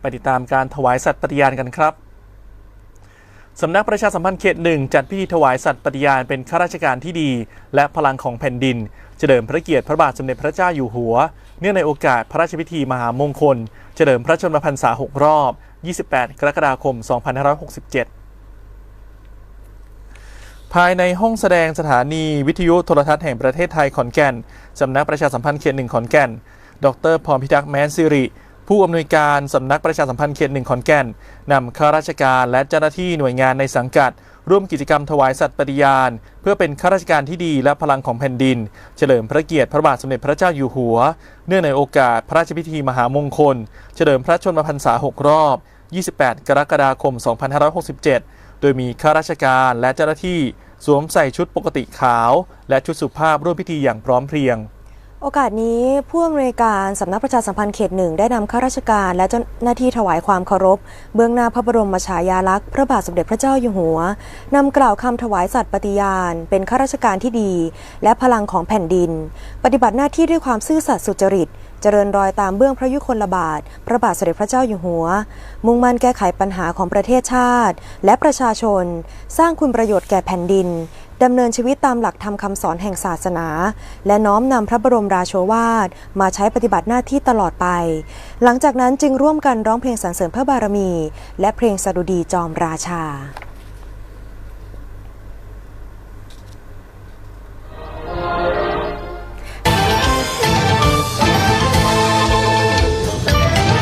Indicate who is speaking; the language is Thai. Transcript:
Speaker 1: ไปติดตามการถวายสัตย์ปฏิญาณกันครับสำนักประชาสัมพันธ์เขตหนึ่งจัดพิธีถวายสัตย์ปฏิญาณเป็นข้าราชการที่ดี และพลังของแผ่นดินเฉลิมพระเกียรติพระบาทสมเด็จพระเจ้าอยู่หัว เนื่องในโอกาสพระราชพิธีมหามงคล เฉลิมพระชนมพรรษา 6 รอบ 28 กรกฎาคม 2567 ภายในห้องแสดงสถานีวิทยุโทรทัศน์แห่งประเทศไทยขอนแก่น สำนักประชาสัมพันธ์เขตหนึ่งขอนแก่น ดรพรพิทักษ์แมนซิริ ผู้อำนวยการสำนักประชาสัมพันธ์เขตหนึ่งขอนแก่นนำข้าราชการและเจ้าหน้าที่หน่วยงานในสังกัด ร่วมกิจกรรมถวายสัตย์ปฏิญาณ เพื่อเป็นข้าราชการที่ดีและพลังของแผ่นดิน เฉลิมพระเกียรติพระบาทสมเด็จพระเจ้าอยู่หัว เนื่องในโอกาสพระราชพิธีมหามงคล เฉลิมพระชนมพรรษา 6 รอบ 28 กรกฎาคม 2567 โดยมีข้าราชการและเจ้าหน้าที่ สวมใส่ชุดปกติขาว และชุดสุภาพร่วมพิธีอย่างพร้อมเพรียง
Speaker 2: โอกาสนี้ผู้อำนวยการสำนักประชาสัมพันธ์เขตหนึ่งได้นำข้าราชการและเจ้าหน้าที่ถวายความเคารพ เบื้องหน้าพระบรมฉายาลักษณ์พระบาทสมเด็จพระเจ้าอยู่หัวนำกล่าวคำถวายสัตย์ปฏิญาณ เป็นข้าราชการที่ดี และพลังของแผ่นดิน ปฏิบัติหน้าที่ด้วยความซื่อสัตย์สุจริต เจริญรอยตามเบื้องพระยุคลบาท พระบาทสมเด็จพระเจ้าอยู่หัว มุ่งมั่นแก้ไขปัญหาของประเทศชาติ และประชาชน สร้างคุณประโยชน์แก่แผ่นดิน ดำเนินชีวิตตามหลักธรรมคำสอนแห่งศาสนา และน้อมนำพระบรมราโชวาท มาใช้ปฏิบัติหน้าที่ตลอดไป หลังจากนั้นจึงร่วมกันร้องเพลงสรรเสริญพระบารมี และเพลงสดุดีจอมราชา